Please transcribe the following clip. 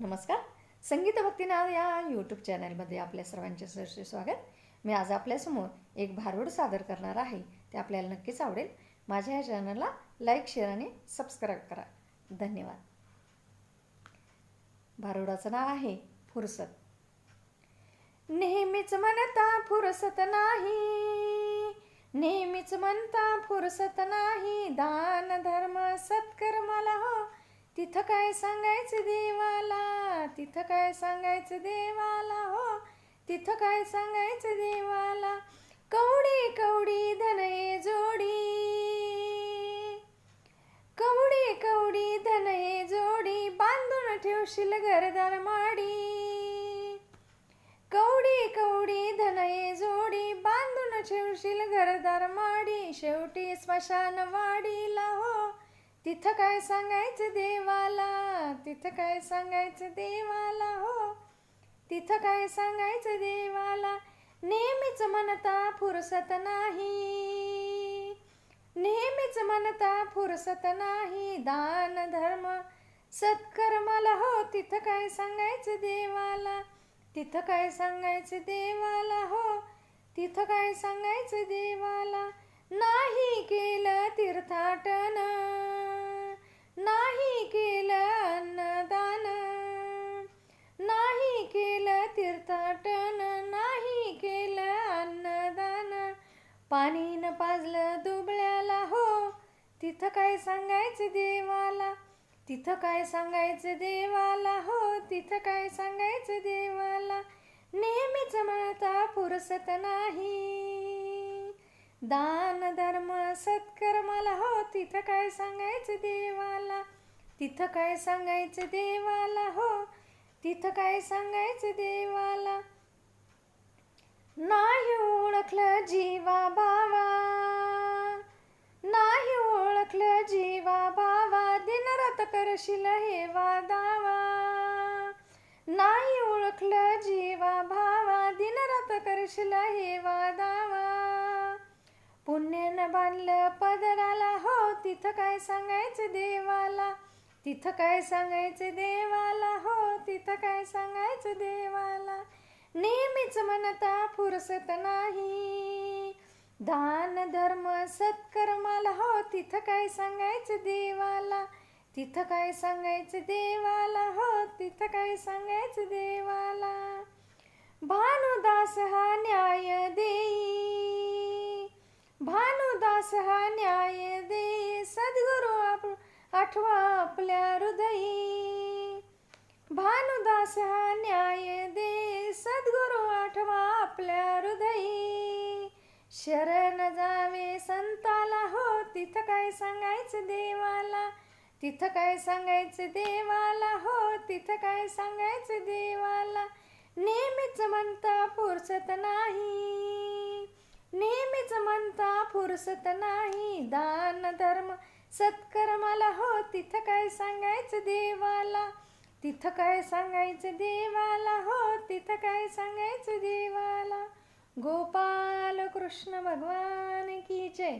नमस्कार. संगीत भक्तीनाथ या यूट्यूब चॅनलमध्ये आपल्या सर्वांचे सहर्ष स्वागत. मी आज आपल्यासमोर एक भारूड सादर करणार आहे. ते आपल्याला नक्कीच आवडेल. माझ्या या चॅनलला लाईक शेअर आणि सबस्क्राईब करा. धन्यवाद. भारुडाचं नाव आहे फुरसत. नेहमीच म्हणता फुरसत नाही. नेहमीच म्हणता फुरसत नाही. दान धर्म सत्कर्माला हो तिथं काय सांगायचं देवाला? तिथं काय सांगायचं देवाला? हो तिथं काय सांगायचं देवाला? कवडी कवडी धनये जोडी. कवडी कवडी धनये जोडी बांधून ठेवशील घरदार माडी. कवडी कवडी धनये जोडी बांधून ठेवशील घरदार माडी. शेवटी स्मशान वाडीला हो तिथं काय सांगायचं देवाला? तिथं काय सांगायचं देवाला? हो. तिथं काय सांगायचं देवाला? नेहमीच म्हणता फुरसत नाही. नेहमीच म्हणता फुरसत नाही. दान धर्म सत्कर्माला हो. तिथं काय सांगायचं देवाला? तिथं काय सांगायचं देवाला? हो. तिथं काय सांगायचं देवाला? नाही केलं तीर्थाटन. तिथं काय सांगायचं देवाला? तिथं काय सांगायचं देवाला? हो तिथं काय सांगायचं देवाला? नेहमीच म्हणता पुरसत नाही. दान धर्म सत्कर्माला हो तिथं काय सांगायचं देवाला? तिथं काय सांगायचं देवाला? हो तिथं काय सांगायचं देवाला? बावा करशील हे वादावा. नाही ओळखलं जीवा भावा दिनरात करशील हे वादावा. पुण्यानं बांधलं पदराला हो तिथं काय सांगायचं देवाला? तिथं काय सांगायचं देवाला? हो तिथं काय सांगायचं देवाला? नेहमीच म्हणता फुरसत नाही. दान धर्म सत्कर्माला हो तिथं काय सांगायचं देवाला? तिथं काय सांगायचं देवाला? हो तिथं काय सांगायचं देवाला? भानुदास हा न्याय देई. भानुदास हा न्याय दे सद्गुरु आप आठवा आपल्या हृदयी. भानुदास हा न्याय दे सद्गुरु आठवा आपल्या हृदयी. शरण जावे संताला. हो तिथं काय सांगायचं देवाला? तिथं काय सांगायचं देवाला? हो तिथं काय सांगायचं देवाला? नेहमीच म्हणता फुरसत नाही. नेहमीच म्हणता फुरसत नाही. दान धर्म सत्कर्माला हो तिथं काय सांगायचं देवाला? तिथं काय सांगायचं देवाला? हो तिथं काय सांगायचं देवाला? गोपाल कृष्ण भगवान की जय.